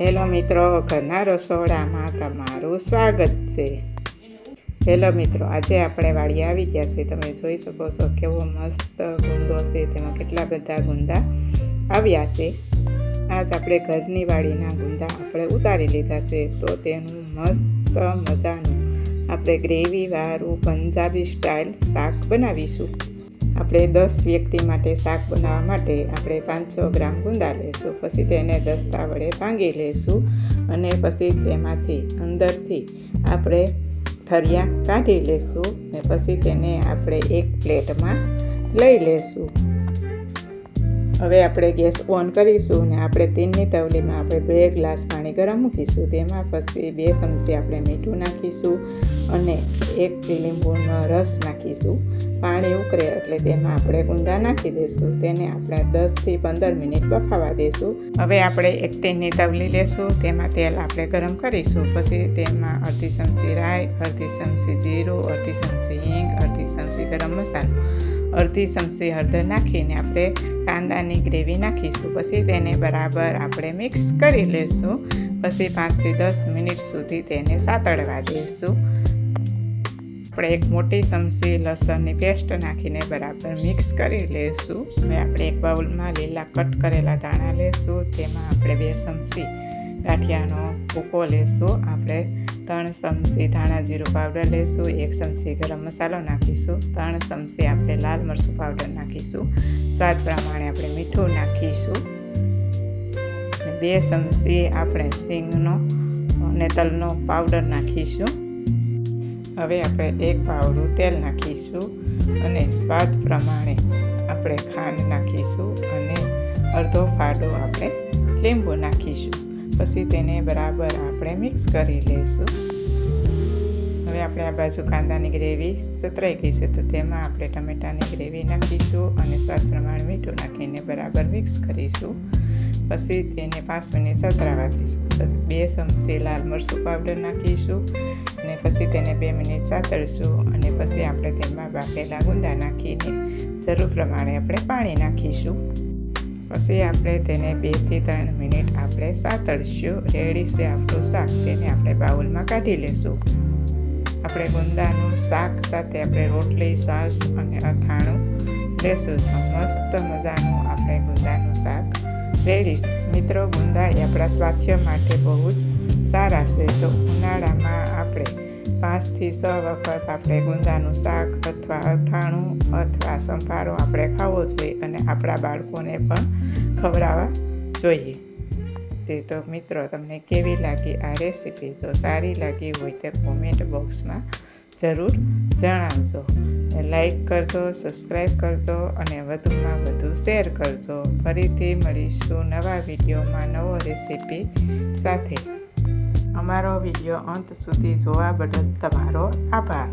Hello મિત્રો ઘરના રસોડામાં તમારું સ્વાગત છે. હેલો મિત્રો, આજે આપણે વાડી આવી ગયા છે. તમે જોઈ શકો છો કેવો મસ્ત ગુંદો છે. તેમાં કેટલા બધા ગુંદા આવ્યા છે. આજ આપણે ઘરની વાડીના ગુંદા આપણે ઉતારી લીધા છે. તો તેનું મસ્ત મજાનું આપણે ગ્રેવીવાળું પંજાબી સ્ટાઇલ શાક બનાવીશું. આપણે દસ વ્યક્તિ માટે શાક બનાવવા માટે આપણે પાંચ છ ગ્રામ ગુંદા લઈશું. પછી તેને દસ્તા વડે ભાંગી લઈશું અને પછી તેમાંથી અંદરથી આપણે ઠરિયા કાઢી લઈશું ને પછી તેને આપણે એક પ્લેટમાં લઈ લઈશું. હવે આપણે ગેસ ઓન કરીશું અને આપણે તીનની તવલીમાં આપણે બે ગ્લાસ પાણી ગરમ મૂકીશું. તેમાં પછી બે ચમચી આપણે મીઠું નાખીશું અને એક લીંબુનો રસ નાખીશું. પાણી ઉકળે એટલે તેમાં આપણે ગુંદા નાખી દઈશું. તેને આપણે દસથી પંદર મિનિટ બફાવા દઈશું. હવે આપણે એક તીનની તવલી લેશું. તેમાં તેલ આપણે ગરમ કરીશું. પછી તેમાં અડધી ચમચી રાઈ, અડધી ચમચી જીરું, અડધી ચમચી હિંગ, અડધી ચમચી ગરમ મસાલો. અડધી ચમચી હળદર નાખીને આપણે કાંદાની ગ્રેવી નાખીશું. પછી તેને બરાબર આપણે મિક્સ કરી લઈશું પછી પાંચથી દસ મિનિટ સુધી તેને સાતળવા દઈશું. આપણે એક મોટી ચમચી લસણની પેસ્ટ નાખીને બરાબર મિક્સ કરી લઈશું હવે આપણે એક બાઉલમાં લીલા કટ કરેલા દાણા લઈશું તેમાં આપણે બે ચમચી ગાંઠિયાનો ભૂકો લેશું. આપણે ત્રણ ચમચી ધાણા જીરું પાવડર લઈશું એક ચમચી ગરમ મસાલો નાખીશું, ત્રણ ચમચી આપણે લાલ મરચું પાવડર નાખીશું. સ્વાદ પ્રમાણે આપણે મીઠું નાખીશું. બે ચમચી આપણે સિંગનો અને તલનો પાવડર નાખીશું. હવે આપણે એક પાવડું તેલ નાખીશું અને સ્વાદ પ્રમાણે આપણે ખાંડ નાખીશું અને અડધો ફાડો આપણે લીંબુ નાખીશું. પછી તેને બરાબર આપણે મિક્સ કરી લઈશું. હવે આપણે આ બાજુ કાંદાની ગ્રેવી સતરાઈ ગઈ છે, તો તેમાં આપણે ટમેટાની ગ્રેવી નાખીશું અને સ્વાદ પ્રમાણે મીઠું નાખીને બરાબર મિક્સ કરીશું. પછી તેને પાંચ મિનિટ સતરાવા દઈશું. બે ચમચી લાલ મરચું પાવડર નાખીશું અને પછી તેને બે મિનિટ સાતળશું અને પછી આપણે તેમાં બાફેલા ગુંદા નાખીને જરૂર પ્રમાણે આપણે પાણી નાખીશું. પછી આપણે તેને બેથી ત્રણ મિનિટ આપણે સાતળશું. રેડી છે આપણું શાક. તેને આપણે બાઉલમાં કાઢી લેશું. આપણે ગુંદાનું શાક સાથે આપણે રોટલી, છાશ અને અથાણું લેશું. તો મસ્ત મજાનું આપણે ગુંદાનું શાક રેડી મિત્રો, ગુંદા એ આપણા સ્વાસ્થ્ય માટે બહુ જ સારા છે. તો ઉનાળામાં આપણે પાંચથી છ વખત આપણે ગુંદાનું શાક અથવા અથાણું અથવા સંભારો આપણે ખાવો જોઈએ અને આપણા બાળકોને પણ ખવડાવવા જોઈએ. તે તો મિત્રો તમને કેવી લાગી આ રેસીપી? જો સારી લાગી હોય તો કોમેન્ટ બોક્સમાં જરૂર જણાવજો. લાઈક કરજો, સબસ્ક્રાઈબ કરજો અને વધુમાં વધુ શેર કરજો. ફરીથી મળીશું નવા વિડીયોમાં નવો રેસીપી સાથે. અમારો વીડિયો અંત સુધી જોવા બદલ તમારો આભાર.